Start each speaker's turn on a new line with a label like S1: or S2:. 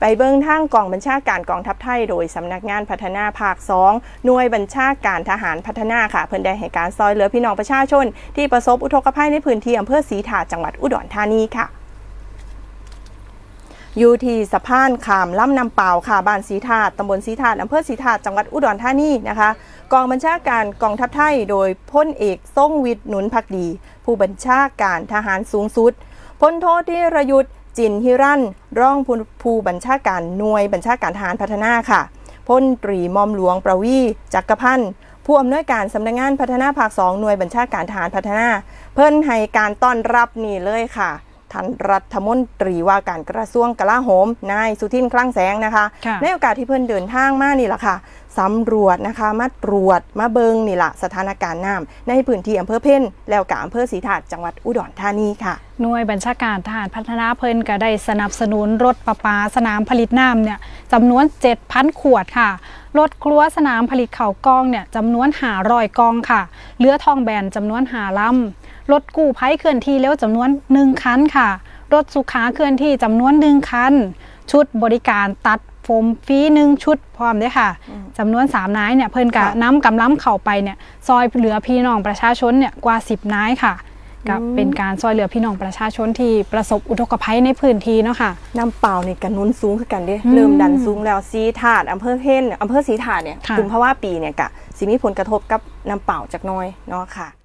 S1: ไปเบิ้องทางกองบัญชาการกองทัพไทย โดยสำนักงานพัฒนาภาค 2 หน่วยบัญชาการทหารพัฒนาค่ะ เพิ่นได้ให้การซอยเหลือพี่น้องประชาชน ที่ประสบอุทกภัยในพื้นที่อำเภอศรีถาจังหวัดอุดรธานีค่ะอยู่ที่สะพานขามล่ำนำเปล่าค่ะบ้านสีถาดตำบลสีถาดอำเภอสีถาดจังหวัดอุดรธานีนะคะ กองบัญชาการกองทัพไทย โดยพลเอกทรงวิทย์หนุนพักดี ผู้บัญชาการทหารสูงสุดพลโทที่รยุทธ์ จินฮิรันร่องผู้ผู้บัญชาการหน่วยบัญชาการทหารพัฒนาค่ะพลตรีมอมหลวงประวีจักรพันธ์ผู้อำนวยการสำนักงานพัฒนาภาคสองหน่วยบัญชาการทหารพัฒนา เพิ่นให้การต้อนรับนี่เลยค่ะ ท่านรัฐมนตรีว่าการกระทรวงกลาโหม นายสุทินคลังแสงนะคะ
S2: ค่ะ
S1: ในโอกาสที่เพิ่นเดินทางมานี่แหละค่ะสำรวจนะคะมาตรวจมาเบิงนี่ละสถานการณ์น้ำในพื้นที่อำเภอเพ่นแล้วกับอำเภอศรีถาดจังหวัดอุดรธานีค่ะ
S2: หน่วยบัญชาการทหารพัฒนาเพิ่นก็ได้สนับสนุนรถประปาสนามผลิตน้ำเนี่ยจำนวน 7,000 ขวดค่ะ รถครัวสนามผลิตเข่าวกล้องเนี่ยจำนวนหารอยกองค่ะเรือทองแบนจำนวนหาลำรถกู้ภัยเคลื่อนที่เร็วจำนวน1คันค่ะ รถสุขาเคลื่อนที่จำนวน1คัน ชุดบริการตัดผมฟรีหนึ่งชุดพร้อมเด้วยค่ะจำนวน3นายเนี่ยเพิ่นกะ
S1: ค่ะ
S2: น้ำกำล้ำเข้าไปเนี่ยซอยเหลือพี่น้องประชาชนเนี่ยกว่า10นายค่ะ ก็เป็นการซอยเหลือพี่น้องประชาชนที่ประสบอุทกภัยในพื้นที่เนาะค่ะ
S1: น้ำเปล่านี่กันนุนสูงคือกันเด้
S2: อืม
S1: เริ่มดันสูงแล้วสีถาดอำเภอเพ่นอำเภอศรีถาดเนี่ย
S2: ค่ะ
S1: กลุ่มภาวะปีเนี่ยกะสิมีผลกระทบกับน้ำเปล่าจากหน้อยเนาะค่ะ